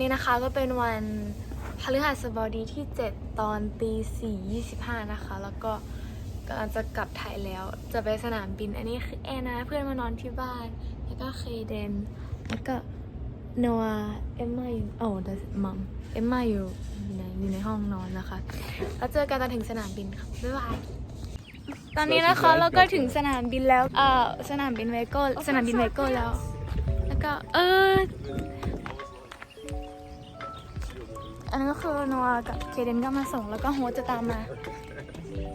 นี่นะคะก็เป็นวันพฤหัสบดีที่ 7 ตอนตี4 25นะคะ แล้วก็กำลังจะกลับไทยแล้วจะไปสนามบิน อันนี้คือแอนนะเพื่อนมานอนที่บ้าน แล้วก็เคเดน แล้วก็โนอาเอมมาอยู่โอ้เดมัมเอมมาอยู่อยู่ในอยู่ในห้องนอนนะคะ แล้วเจอกันตอนถึงสนามบินค่ะ บ๊ายบาย ตอนนี้นะคะเราก็ถึงสนามบินแล้ว เอ่อ สนามบินเวโก้ สนามบินเวโก้แล้ว แล้วก็ เออ อันนั้นก็คือโนอากับเคเดนก็มาส่งแล้วก็โฮสจะตามมา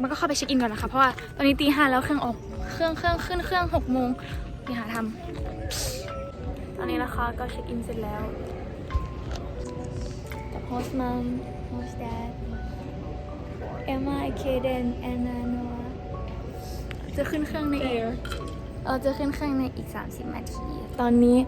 มันก็เข้าไปเช็คอินก่อนนะคะ เพราะว่าตอนนี้ตีห้าแล้วเครื่องออก เครื่องเครื่องขึ้นเครื่องหกโมงไปหาทำตอนนี้นะคะก็เช็คอินเสร็จแล้วกับโฮสมัมโฮสแดดเอมมาเคเดนแอนนาโนอาจะขึ้นเครื่องในอีกเออจะขึ้นเครื่องในอีก 30นาที ตอนนี้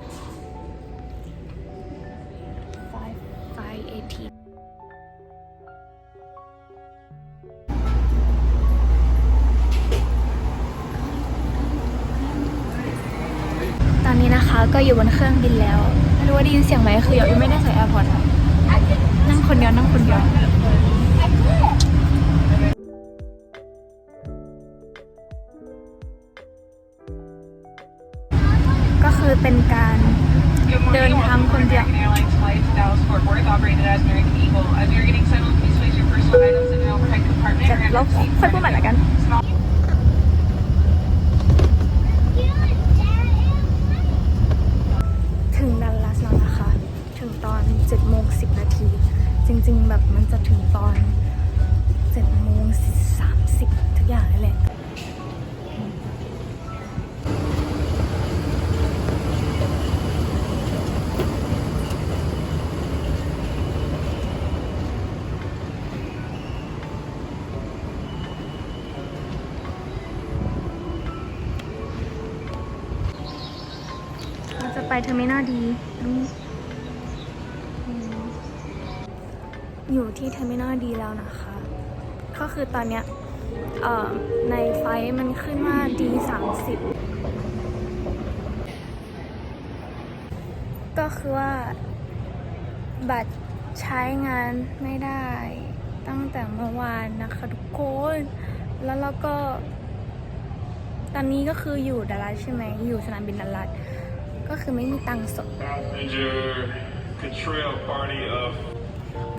ก็อยู่บนเครื่องบินแล้วไม่รู้ว่าได้ยินเสียงไหมคือยังไม่ได้ใส่ AirPods อะนั่งคนเดียวนั่งคนเดียวก็คือเป็นการเดินทางคนเดียว Airlines flight to Dallas Fort Worth operated as American Eagle. As you're getting settled, please place your personal items in an overhead compartment เดี๋ยว or เรา under seat. ค่อยพูดใหม่ละกัน ไปเทอร์มินอลดีอยู่ที่เทอร์มินอลดีแล้วนะคะ ก็คือตอนเนี้ยในไฟล์มันขึ้นว่าดีสามสิบก็คือว่า บัตรใช้งานไม่ได้ ตั้งแต่เมื่อวานนะคะทุกคน แล้วเราก็ ตอนนี้ก็คืออยู่ดัลลัสใช่ไหม อยู่สนามบินดัลลัส ก็คือไม่มีตังค์สด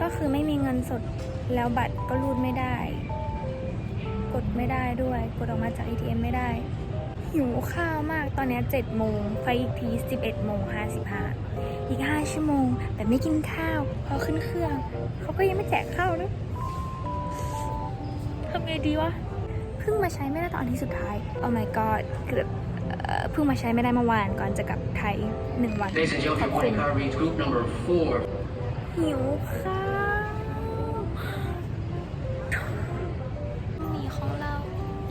ก็คือไม่มีเงินสด แล้วบัตรก็รูดไม่ได้ กดไม่ได้ด้วย กดออกมาจาก ATM ไม่ได้ หิวข้าวมาก ตอนนี้7โมง ไฟอีกที11โมง55อีก5ชั่วโมง แต่ไม่กินข้าว พอขึ้นเครื่อง เขาก็ยังไม่แจกข้าวนะทำไงดีวะ เพิ่งมาใช้ไม่ได้ตอนที่สุดท้าย Oh my god เกือบ เอ่อเพิ่งมาใช้ไม่ได้เมื่อวานก่อนจะกลับไทยหนึ่งวัน Ladies and ขอบ gentlemen, คุณ boarding car reads group number four. หิวข้าวมีของเรา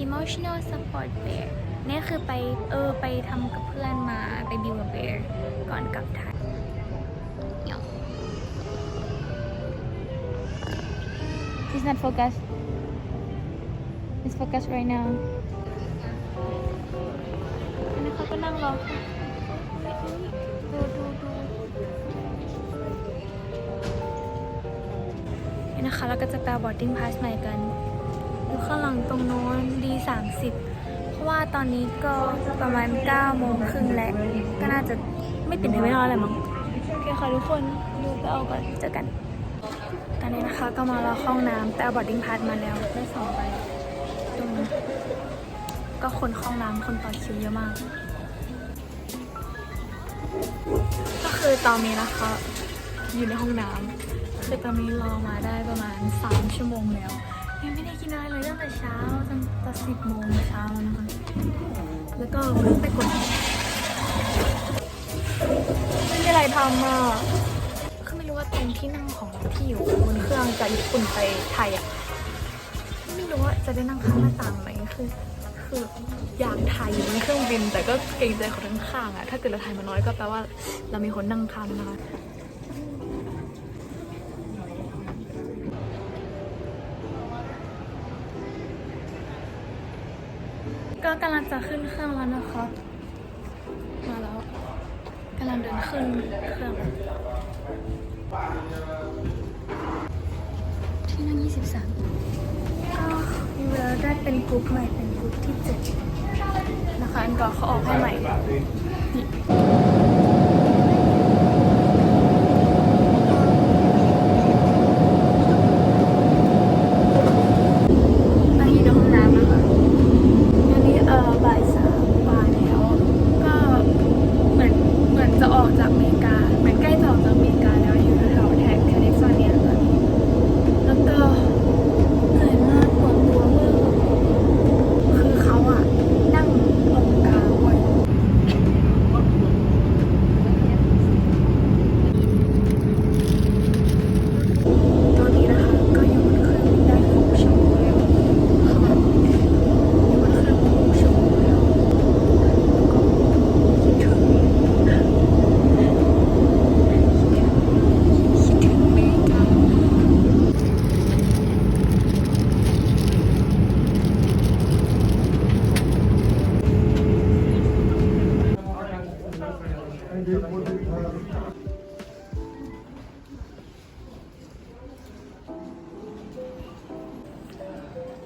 emotional support bear เนี่ยคือไปเออไปทำกับเพื่อนมาไปบิวกับ bear ก่อนกลับไทยเดี๋ยว It's not focus It's focus right now เขาก็นั่งรอดูดูดูนี่นะคะเราก็จะไปเอา boarding pass ใหม่กันอยู่ข้างหลังตรงโน้นดี30เพราะว่าตอนนี้ก็ประมาณ9โมงครึ่งแล้วก็น่าจะไม่ติดเทอร์มินอลอะไรมั้งโอเคค่ะทุกคนดูไปเอาก่อนเจอกัน ตอนนี้นะคะก็มารอห้องน้ำแต่เอา boarding pass มาแล้วได้สองใบตรงนี้ก็คนห้องน้ำคนต่อคิวเยอะมาก ก็คือตอนนี้นะคะ อยู่ในห้องน้ำคือตอนนี้รอมาได้ประมาณ 3 ชั่วโมงแล้ว ยังไม่ได้กินอะไรเลยตั้งแต่เช้าจนจะสิบโมงเช้าแล้วนะคะแล้วก็เพิ่งไปกดไม่มีอะไรทำอะคือไม่รู้ว่าตรงที่นั่งของที่อยู่บนเครื่องจากญี่ปุ่นไปไทยอะไม่รู้ว่าจะได้นั่งข้างหน้าต่างไหมคือ คืออยากถ่ายอยู่บนเครื่องบิน แต่ก็เกรงใจคนข้างอะถ้าเกิดเราถ่ายมาน้อยก็แปลว่าเรามีคนนั่งข้างนะคะก็กำลังจะขึ้นเครื่องแล้วนะคะมาแล้วกำลังเดินขึ้นเครื่องที่นั่ง23 มีเวลาได้เป็นกรุ๊ปใหม่เป็นกรุ๊ปที่เจ็ดนะคะอันก่อนเขาออกให้ใหม่นี่งอยู่ในห้องน้ำนะคะ อันนี้เออบ่ายสามกว่าแล้ว ก็เหมือนเหมือนจะออกจากอเมริกา เหมือนใกล้จะออกจากอเมริกาแล้วอยู่แถวๆแถบแคลิฟอร์เนียตอนนี้แล้วก็เหนื่อยมากปวดตัวมากคือเขาอะนั่งตรงกลางไว้ตอนนี้นะคะก็อยู่บนเครื่องบินได้หกชั่วโมงแล้วคือแบบอยู่บนเครื่องบินหกชั่วโมงแล้ว คิดถึงคิดถึงเมกา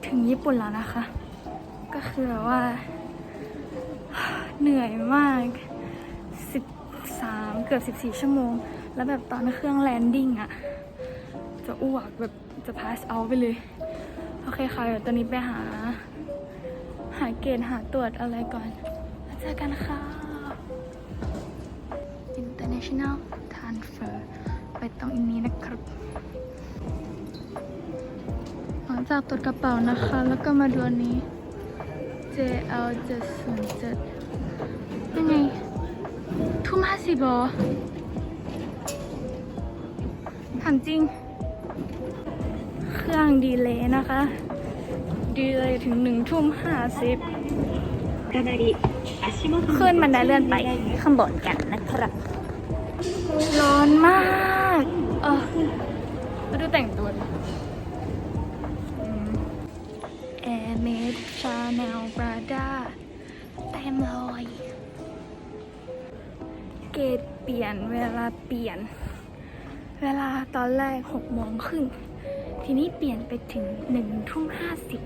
ถึงญี่ปุ่ นแล้วนะคะ ก็คือแบบว่า เหนื่อยมาก 13 เกือบ 14 ชั่วโมง แล้วแบบตอนเครื่องแลนดิ้งอะจะอ้วกแบบจะพาสเอาไปเลย โอเคค่ะ เดี๋ยวตอนนี้ไปหา หาเกณฑ์หาตรวจอะไรก่อนแล้วเจอกันค่ะ International Transfer ไปตรงอันนี้นะครับ จากตรวจกระเป๋านะคะ แล้วก็มาดูอันนี้ JL 707ยังไง ทุ่มห้าสิบอถามจริง เครื่องดีเลยนะคะ ดีเลยถึงหนึ่งทุ่มห้าสิบขึ้นมันไดเลื่อนไปข้างบนกันนะครับ ร้อนมาก เออมาดูแต่งตัว ชาแนลบราดาเต็มเลยเกตเปลี่ยนเวลาเปลี่ยน เวลาตอนแรกหกโมงครึ่งทีนี้เปลี่ยนไปถึงหนึ่งทุ่มห้าสิบ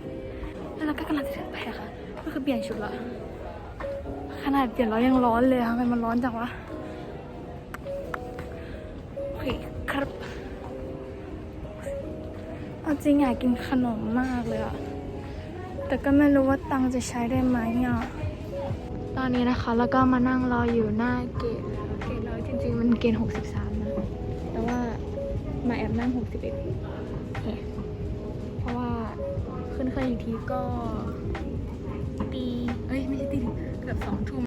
แล้วเราก็กำลังจะถึงไปอะค่ะก็คือเปลี่ยนชุดละขนาดเปลี่ยนแล้วยังร้อนเลยค่ะทำไมมันร้อนจังวะโอเคครับเอาจริงอยากกินขนมมากเลยอะ แต่ก็ไม่รู้ว่าตังค์จะใช้ได้ไหมอะตอนนี้นะคะ แล้วก็มานั่งรออยู่หน้าเกตแล้วเกตเราจริงๆ มันเกณฑ์63นะ แต่ว่ามาแอบนั่ง61เนี่ยเพราะว่าขึ้นเครื่องอีกทีก็ตีเอ้ย ไม่ใช่ตีหนึ่งเกือบสองทุ่ม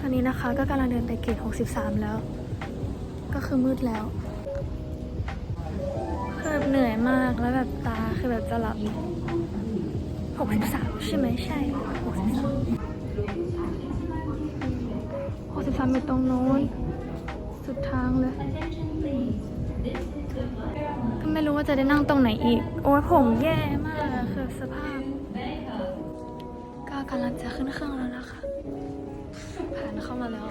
ตอนนี้นะคะก็กำลังเดินไปเกต63แล้ว ก็คือมืดแล้วคือแบบ เหนื่อยมากแล้วแบบตาคือแบบจะหลับหกสิบสามใช่ไหมใช่หกสิบสามหกสิบสามอยู่ตรงโน้น สุดทางเลยก็ไม่รู้ว่าจะได้นั่งตรงไหนอีก โอ้ยผมแย่มากคือสภาพ ก็กำลังจะขึ้นเครื่องแล้วนะคะ ผ่านเข้ามาแล้ว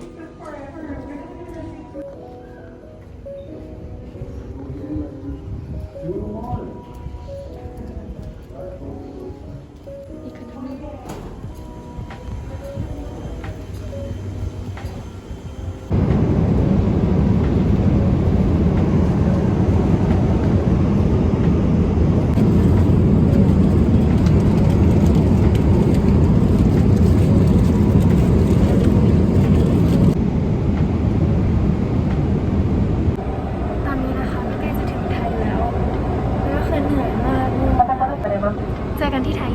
Good morning. เจอกันที่ไทย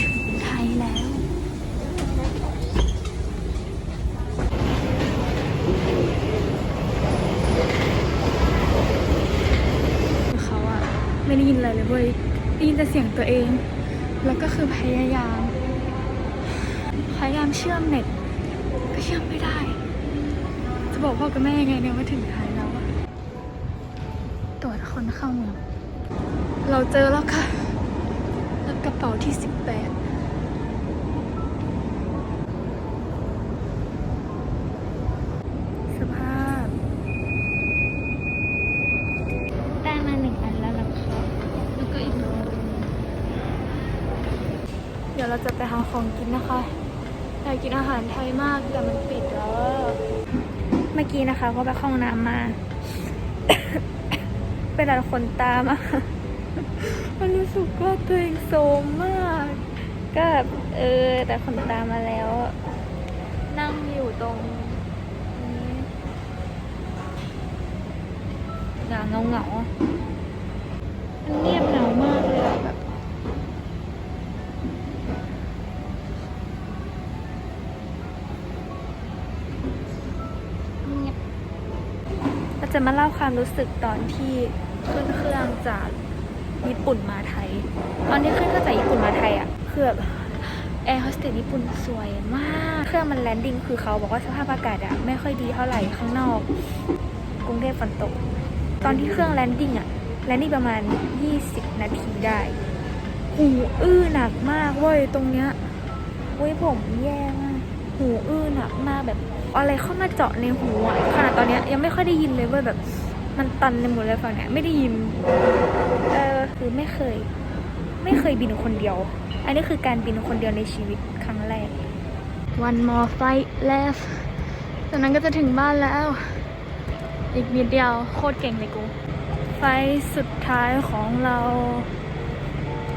ถึงไทยแล้ว เขาอะไม่ได้ยินอะไรเลยเว้ยได้ยินแต่เสียงตัวเอง แล้วก็คือพยายาม พยายามเชื่อมเน็ต ก็เชื่อมไม่ได้ จะบอกพ่อกับแม่ยังไงเนี่ยว่าถึงไทย คนเข้าเมืองเราเจอแล้วค่ะแล้วกระเป๋าที่ 18ราจะไปหาของกินนะคะอยากกินอาหารไทยมากแต่มันปิดแล้ว เมื่อกี้นะคะก็ไปเข้าห้องน้ำมา เปดัดขนตามามันรู้สึกว่าตัวเองโซมมาก ก็แบบเออ แต่ขนตามาแล้ว นั่งอยู่ตรงนี้เงาเงาเงาเงียบ มาเล่าความรู้สึกตอนที่ขึ้นเครื่องจากญี่ปุ่นมาไทย ตอนที่ขึ้นเครื่องจากญี่ปุ่นมาไทยอะคือแบบแอร์โฮสเตสญี่ปุ่นสวยมาก เครื่องมันแลนดิ้งคือเขาบอกว่าสภาพอากาศอะไม่ค่อยดีเท่าไหร่ข้างนอกกรุงเทพฝนตก ตอนที่เครื่องแลนดิ้งอะแลนดิ้งประมาณ 20 นาทีได้หูอื้อหนักมากเว้ยตรงเนี้ยเว้ยผมแย่มากหูอื้อหนักมากแบบ อะไรเข้ามาเจาะในหูอะขนาดตอนเนี้ยยังไม่ค่อยได้ยินเลยเว้ยแบบ มันตันในหมดเลยฝั่งเนี้ยไม่ได้ยิน เออคือไม่เคย ไม่เคยบินคนเดียว อันนี้คือการบินคนเดียวในชีวิตครั้งแรก one more flight left จากนั้นก็จะถึงบ้านแล้ว อีกนิดเดียวโคตรเก่งเลยกู ไฟล์สุดท้ายของเรา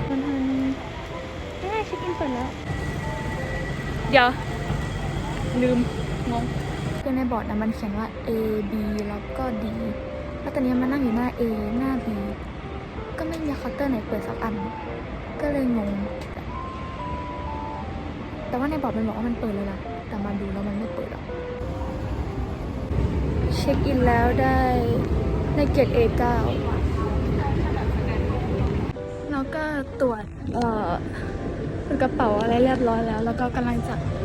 มันไม่ได้เช็คอินเปิดแล้ว เดี๋ยว ลืม งงคือในบอร์ดนะมันเขียนว่า A B แล้วก็ D แล้วตอนนี้มันนั่งอยู่หน้า A หน้า B ก็ไม่มีเคาน์เตอร์ไหนเปิดสักอัน ก็เลยงง แต่ว่าในบอร์ดมันบอกว่ามันเปิดแล้วนะแต่มาดูแล้วมันไม่เปิดหรอกเช็คอินแล้วได้ในเกต A9 แล้วก็ตรวจเอ่อกระเป๋าอะไรเรียบร้อยแล้ว แล้วก็กำลังจะขึ้น